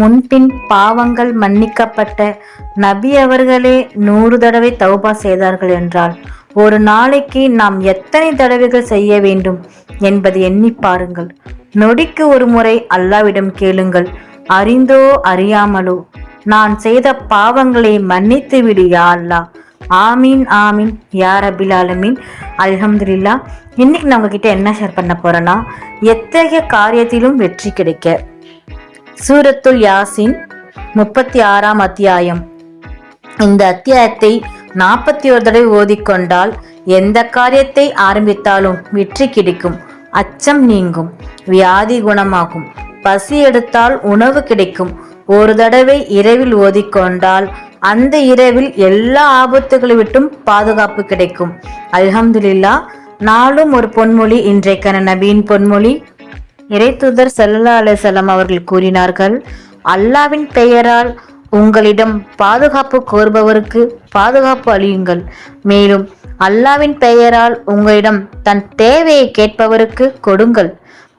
முன்பின் பாவங்கள் மன்னிக்கப்பட்ட நபி அவர்களே நூறு தடவை தௌபா செய்தார்கள் என்றால் ஒரு நாளைக்கு நாம் எத்தனை தடவைகள் செய்ய வேண்டும் என்பதை எண்ணி பாருங்கள். நொடிக்கு ஒரு முறை அல்லாவிடம் கேளுங்கள். அறிந்தோ அறியாமலோ நான் செய்த பாவங்களை மன்னித்து விடு யா அல்லா. ஆமீன் ஆமீன். யார் அபில் ஆலமீன். அலமதுல்லா இன்னைக்கு நான் உங்ககிட்ட என்ன ஷேர் பண்ண போறேன்னா எத்தகைய காரியத்திலும் வெற்றி கிடைக்க. சூரத்துல் யாசின் முப்பத்தி ஆறாம் அத்தியாயம். இந்த அத்தியாயத்தை நாற்பத்தி ஒரு தடவை ஓதிக்கொண்டால் எந்த காரியத்தை ஆரம்பித்தாலும் வெற்றி கிடைக்கும் அச்சம் நீங்கும் வியாதி குணமாகும். பசி எடுத்தால் உணவு கிடைக்கும். ஒரு தடவை இரவில் ஓதிக்கொண்டால் அந்த இரவில் எல்லா ஆபத்துகளை விட்டும் பாதுகாப்பு கிடைக்கும். அல்ஹம்துலில்லா நாளும் ஒரு பொன்மொழி இன்றைக்கான நபியின் பொன்மொழி. இறைத்தூதர் சல்லா அலிசல்லாம் அவர்கள் கூறினார்கள் அல்லாவின் பெயரால் உங்களிடம் பாதுகாப்பு கோருபவருக்கு பாதுகாப்பு அளியுங்கள். மேலும் அல்லாவின் பெயரால் உங்களிடம் தன் தேவையை கேட்பவருக்கு கொடுங்கள்.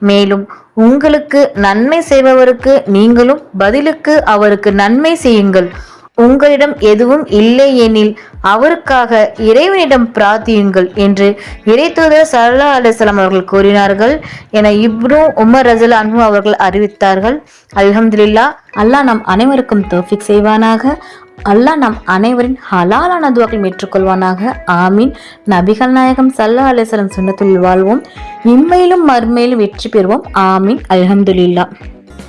மேலும் உங்களுக்கு நன்மை செய்பவருக்கு நீங்களும் பதிலுக்கு அவருக்கு நன்மை செய்யுங்கள். உங்களிடம் எதுவும் இல்லை எனில் அவருக்காக இறைவனிடம் பிரார்த்தியுங்கள் என்று இறைத்தூதர் சல்லா அலிஸ்லாம் அவர்கள் கூறினார்கள். என இப்னு உமர் ரசல் அன்பு அவர்கள் அறிவித்தார்கள். அல்ஹம்துல்லா அல்லாஹ் நம் அனைவருக்கும் தோஃபிக் செய்வானாக. அல்லாஹ் நம் அனைவரின் ஹலாலான துவாக்கள் ஏற்றுக்கொள்வானாக. ஆமீன். நபிகள் நாயகம் சல்லா அலிஸ்லாம் சுண்ணத்துள் வாழ்வோம். இம்மையிலும் மறுமையிலும் வெற்றி பெறுவோம். ஆமீன். அல்ஹம்துல்லா